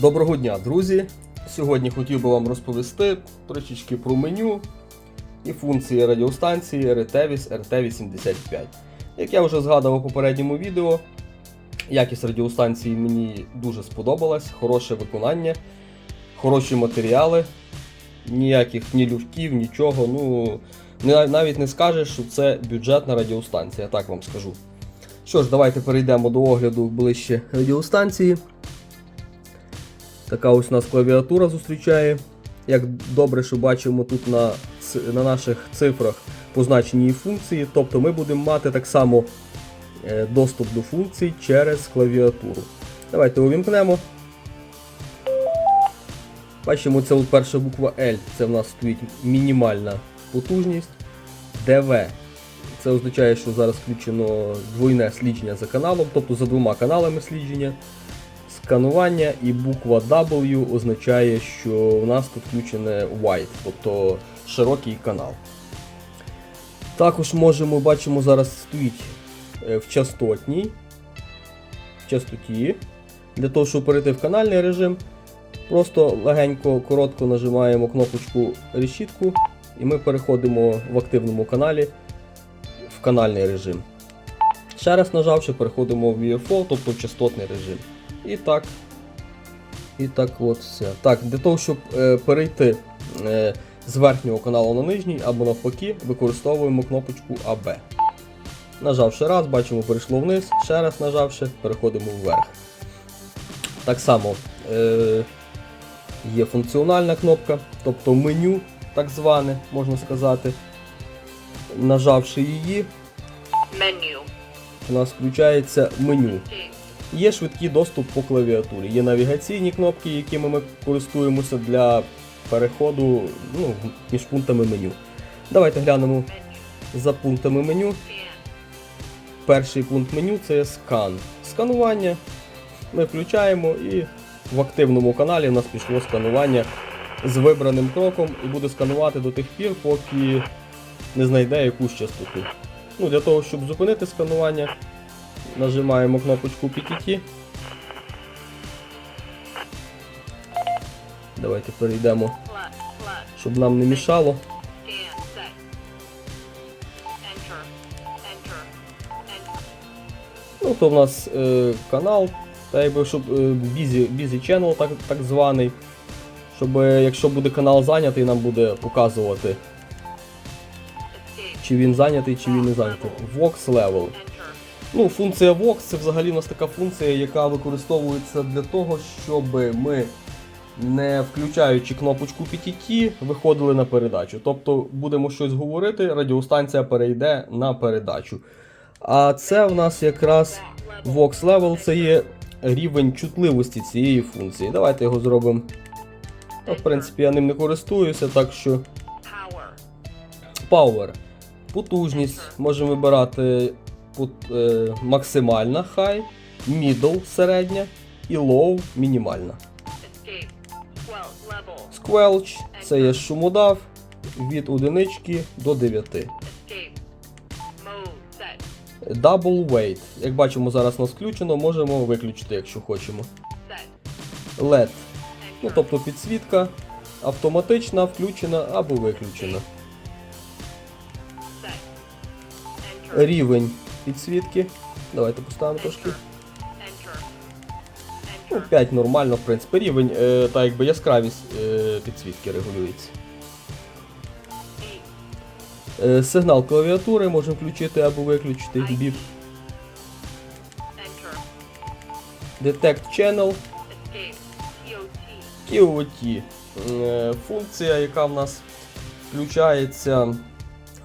Доброго дня, друзі! Сьогодні хотів би вам розповісти трішечки про меню і функції радіостанції RTVIS RT85. Як я вже згадував у попередньому відео, якість радіостанції мені дуже сподобалась, хороше виконання, хороші матеріали, ніяких ні люфтів, нічого. Ну, навіть не скажеш, що це бюджетна радіостанція, так вам скажу. Що ж, давайте перейдемо до огляду ближче радіостанції. Така ось у нас клавіатура зустрічає. Як добре, що бачимо тут на, на наших цифрах позначені функції. Тобто ми будемо мати так само е, доступ до функцій через клавіатуру. Давайте увімкнемо. Бачимо, це перша буква L, це в нас стоїть мінімальна потужність. ДВ. Це означає, що зараз включено двойне слідження за каналом, тобто за двома каналами слідження сканування, і буква W означає, що у нас тут включене wide, тобто широкий канал. Також можемо, бачимо, зараз стоїть е, в частотній в частоті. Для того, щоб перейти в канальний режим, просто легенько, коротко нажимаємо кнопочку решітку, і ми переходимо в активному каналі в канальний режим. Ще раз нажавши, переходимо в VFO, тобто в частотний режим. І так. І так от все. Так, для того, щоб е, перейти е, з верхнього каналу на нижній або навпаки, використовуємо кнопочку AB. Нажавши раз, бачимо, перейшло вниз, ще раз нажавши, переходимо вверх. Так само е, є функціональна кнопка, тобто меню, так зване, можна сказати. Нажавши її, Menu. у нас включається меню. Є швидкий доступ по клавіатурі, є навігаційні кнопки, якими ми користуємося для переходу ну, між пунктами меню. Давайте глянемо за пунктами меню. Перший пункт меню це скан. Сканування. Ми включаємо і в активному каналі у нас пішло сканування з вибраним кроком і буде сканувати до тих пір, поки не знайде якусь частоту. Ну, Для того, щоб зупинити сканування, нажимаємо кнопочку PTT. Давайте перейдемо, щоб нам не мішало. Ну, то в нас е, канал, та якби щоб е, busy, busy channel, так, так званий. Щоб е, якщо буде канал зайнятий, нам буде показувати, чи він зайнятий, чи він не зайнятий. Vox level. Ну, функція Vox це взагалі у нас така функція, яка використовується для того, щоб ми, не включаючи кнопочку PTT, виходили на передачу. Тобто будемо щось говорити, радіостанція перейде на передачу. А це в нас якраз Vox Level це є рівень чутливості цієї функції. Давайте його зробимо. Ну, в принципі, я ним не користуюся, так що Power. Потужність. Можемо вибирати максимальна high, middle середня і low мінімальна. Squelch це є шумодав від одинички до 9. Escape. Mode. Double weight. Як бачимо, зараз нас включено, можемо виключити, якщо хочемо. LED. Ну, тобто підсвітка автоматична, включена або виключена. Рівень підсвітки. Давайте поставимо трошки. Ну, 5 нормально, в принципі. Рівень, е, та якби яскравість е, підсвітки регулюється. Е, сигнал клавіатури можемо включити або виключити. Біп. Detect Channel. QOT. Е, функція, яка в нас включається.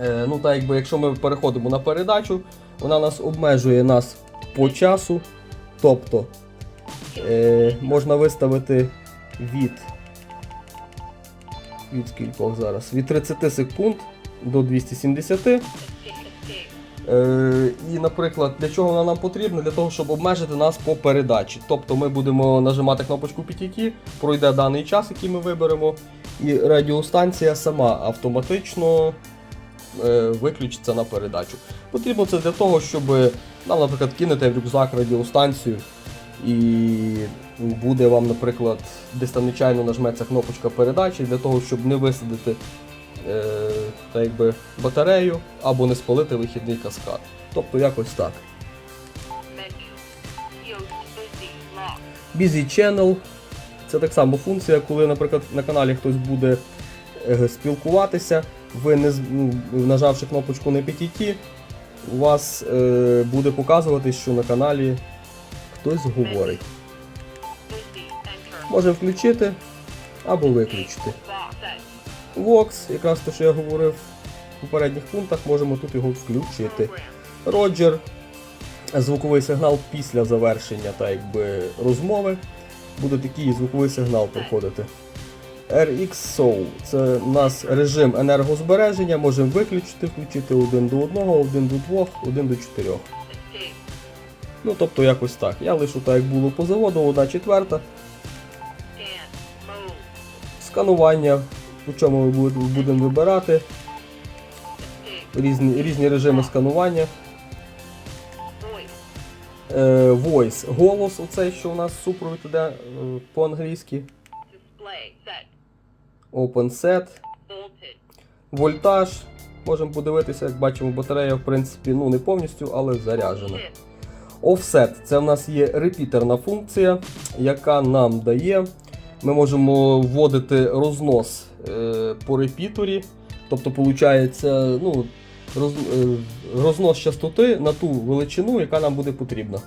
Е, ну, так якби, якщо ми переходимо на передачу, вона нас обмежує нас по часу. Тобто е, можна виставити від. Від скількох зараз? Від 30 секунд до 270. Escape. Escape. Е, і, наприклад, для чого вона нам потрібна? Для того, щоб обмежити нас по передачі. Тобто ми будемо нажимати кнопочку PTT, пройде даний час, який ми виберемо, і радіостанція сама автоматично виключиться на передачу. Потрібно це для того, щоб нам, наприклад, кинути в рюкзак радіостанцію і буде вам, наприклад, десь там нечайно нажметься кнопочка передачі для того, щоб не висадити е, так якби, батарею або не спалити вихідний каскад. Тобто якось так. Busy. Channel це так само функція, коли, наприклад, на каналі хтось буде е, спілкуватися, ви не нажавши кнопочку на PTT, у вас е, буде показувати, що на каналі хтось говорить. Можемо включити або виключити. Vox, якраз те, що я говорив в попередніх пунктах, можемо тут його включити. Роджер, звуковий сигнал після завершення та якби, розмови. Буде такий звуковий сигнал проходити. RX Soul це у нас режим енергозбереження, можемо виключити, включити один до одного, один до двох, один до чотирьох. Ну тобто якось так. Я лишу так, як було по заводу, одна четверта. Сканування, по чому ми будемо вибирати. Різні, різні режими сканування. Е, voice, голос, оцей, що у нас супровід іде е, по-англійськи. Display. Set. Open set, вольтаж. Можемо подивитися, як бачимо, батарея, в принципі, ну не повністю, але заряджена. Offset це в нас є репітерна функція, яка нам дає. Ми можемо вводити рознос е, по репіторі. Тобто, виходить, ну, роз, е, рознос частоти на ту величину, яка нам буде потрібна.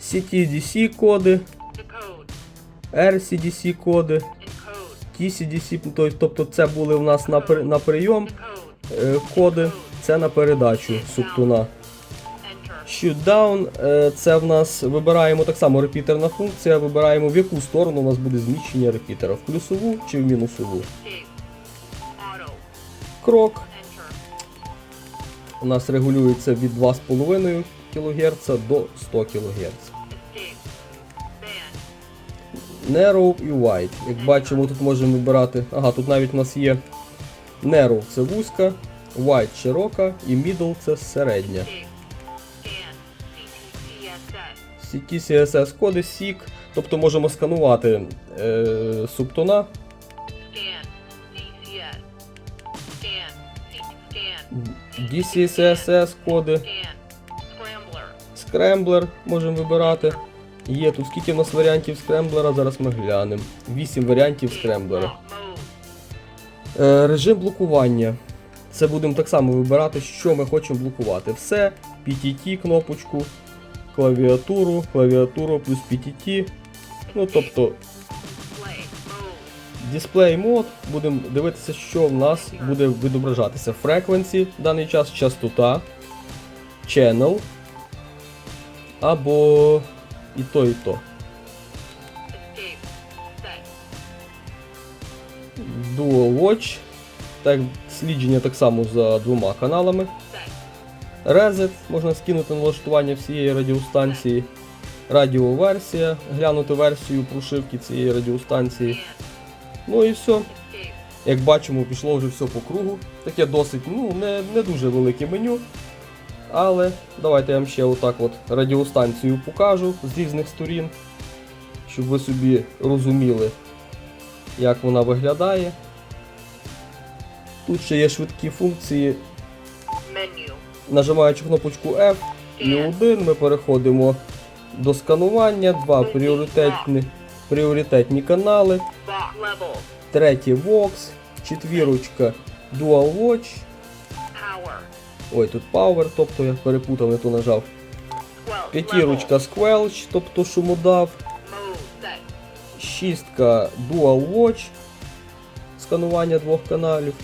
CTDC коди. RCDC коди, TCDC, тобто це були в нас на, при- на прийом е, коди, це на передачу субтуна. Enter. Shutdown е, це в нас вибираємо так само репітерна функція, вибираємо в яку сторону у нас буде зміщення репітера, в плюсову чи в мінусову. Крок у нас регулюється від 2,5 кГц до 100 кГц. Narrow і Wide. Як бачимо, тут можемо вибирати. Ага, тут навіть у нас є Narrow це вузька, Wide широка і Middle це середня. CT CSS коди SIG, тобто можемо сканувати е, субтона. DCSS коди, Scrambler. можемо вибирати. Є тут скільки в нас варіантів скремблера, зараз ми глянемо. 8 варіантів скремблера. Е, режим блокування. Це будемо так само вибирати, що ми хочемо блокувати. Все, PTT кнопочку, клавіатуру, клавіатуру плюс PTT. Ну тобто дисплей мод, будемо дивитися, що в нас буде відображатися. Frequency в даний час, частота, channel або і то, і то. Dual Watch. Так, слідження так само за двома каналами. Reset, можна скинути налаштування всієї радіостанції. Радіоверсія, глянути версію прошивки цієї радіостанції. Ну і все. Як бачимо, пішло вже все по кругу. Таке досить ну, не, не дуже велике меню. Але давайте я вам ще отак от радіостанцію покажу з різних сторін, щоб ви собі розуміли, як вона виглядає. Тут ще є швидкі функції. Menu. Нажимаючи кнопочку F і 1, ми переходимо до сканування, два пріоритетні, пріоритетні канали. Третє Vox, четвірочка Dual Watch. Ой, тут Power, тобто я перепутав, не то нажав. 12. П'ятірочка Squelch, тобто шумодав. Шістка Dual Watch. Сканування двох каналів.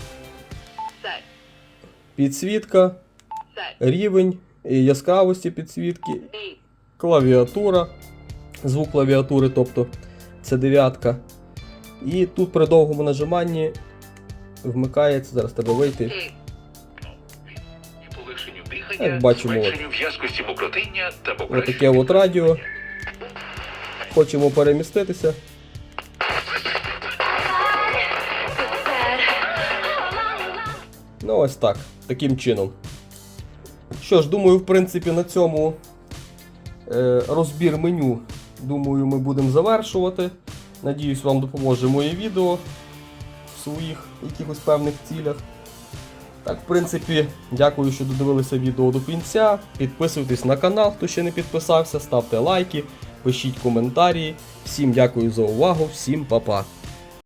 Підсвітка, рівень яскравості підсвітки, клавіатура. Звук клавіатури, тобто це дев'ятка. І тут при довгому нажиманні вмикається, зараз треба вийти. Як бачимо, от. зменшенню в'язкості мокротиння та покращенню Отаке от радіо. Хочемо переміститися. Ну ось так, таким чином. Що ж, думаю, в принципі, на цьому е, розбір меню, думаю, ми будемо завершувати. Надіюсь, вам допоможе моє відео в своїх якихось певних цілях. Так, в принципі, дякую, що додивилися відео до кінця. Підписуйтесь на канал, хто ще не підписався, ставте лайки, пишіть коментарі. Всім дякую за увагу, всім па-па.